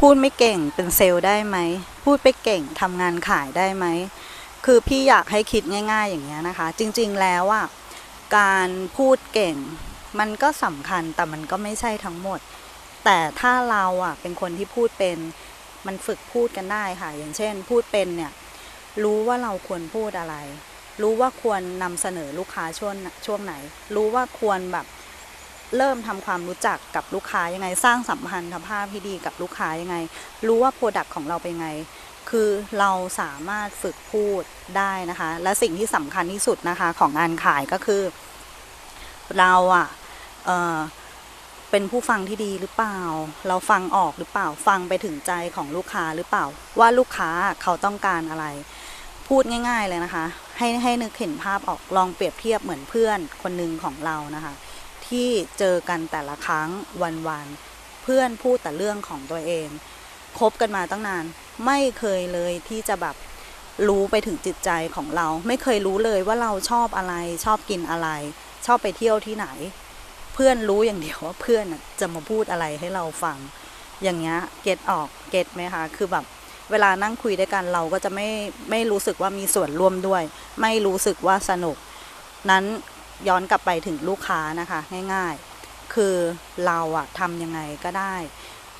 พูดไม่เก่งเป็นเซลล์ได้ไหม พูดไปเก่งทำงานขายได้ไหม คือพี่อยากให้คิดง่าย ๆ อย่างเงี้นะคะ จริงๆแล้วอะการพูดเก่ง มันก็สำคัญแต่มันก็ไม่ใช่ทั้งหมด แต่ถ้าเราอะเป็นคนที่พูดเป็นมันฝึกพูดกันได้ค่ะ อย่างเช่น พูดเป็นเนี่ยรู้ว่าเราควรพูดอะไร รู้ว่าควรนำเสนอลูกค้าช่วงช่วงไหน รู้ว่าควรแบบ เริ่มทำความรู้จักกับลูกค้ายังไง สร้างสัมพันธภาพที่ดีกับลูกค้ายังไง รู้ว่าโปรดักต์ของเราเป็นไง คือเราสามารถฝึกพูดได้นะคะ และสิ่งที่สำคัญที่สุดนะคะของงานขายก็คือ เราอะเอ่อเป็นผู้ฟังที่ดีหรือเปล่า เราฟังออกหรือเปล่า ฟังไปถึงใจของลูกค้าหรือเปล่า ว่าลูกค้าเขาต้องการอะไร พูดง่าย ๆเลยนะคะ ให้ให้นึกเห็นภาพออกลองเปรียบเทียบเหมือนเพื่อนคนหนึ่งของเรานะคะ ที่เจอกันแต่ละครั้งวันๆเพื่อนพูดแต่เรื่องของตัวเองคบกันมาตั้งนาน ไม่เคยเลยที่จะแบบรู้ไปถึงจิตใจของเรา ไม่เคยรู้เลยว่าเราชอบอะไร ชอบกินอะไร ชอบไปเที่ยวที่ไหน เพื่อนรู้อย่างเดียวว่าเพื่อนจะมาพูดอะไรให้เราฟัง อย่างเงี้ยเก็ตออกเก็ตไหมคะคือแบบเวลานั่งคุยด้วยกันเราก็จะไม่ไม่รู้สึกว่ามีส่วนร่วมด้วย ไม่รู้สึกว่าสนุก นั้น ย้อนกลับไปถึงลูกค้านะคะ ง่ายๆ คือเราอะทำยังไงก็ได้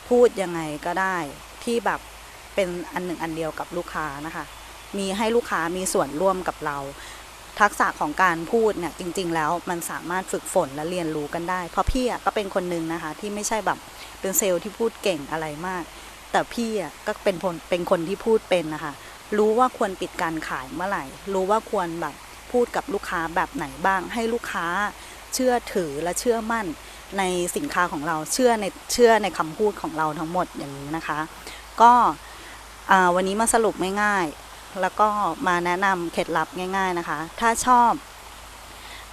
พูดยังไงก็ได้ที่แบบเป็นอันหนึ่งอันเดียวกับลูกค้านะคะ มีให้ลูกค้ามีส่วนร่วมกับเรา ทักษะของการพูดเนี่ยจริง ๆ แล้วมันสามารถฝึกฝนและเรียนรู้กันได้ เพราะพี่อะก็เป็นคนหนึ่งนะคะ ที่ไม่ใช่แบบเป็นเซลล์ที่พูดเก่งอะไรมาก แต่พี่อะก็เป็นคนเป็นคนที่พูดเป็นนะคะ รู้ว่าควรปิดการขายเมื่อไหร่ รู้ว่าควรแบบ พูดกับลูกค้าแบบไหนบ้าง ให้ลูกค้าเชื่อถือและเชื่อมั่นในสินค้าของเราเชื่อในเชื่อในคำพูดของเราทั้งหมดอย่างนี้นะคะ ก็วันนี้มาสรุปง่ายๆ แล้วก็มาแนะนำเคล็ดลับง่าย ๆนะคะ ถ้าชอบ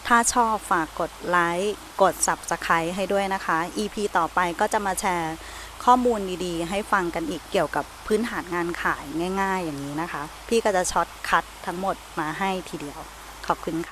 ถ้าชอบฝากกดไลค์กด Subscribe ให้ด้วยนะคะ EP ต่อไปก็จะมาแชร์ข้อมูลดีๆ ให้ฟังกันอีกเกี่ยวกับพื้นฐานงานขายง่าย ๆ อย่างนี้นะคะ พี่ก็จะช็อตคัดทั้งหมดมาให้ทีเดียว ขอบคุณค่ะ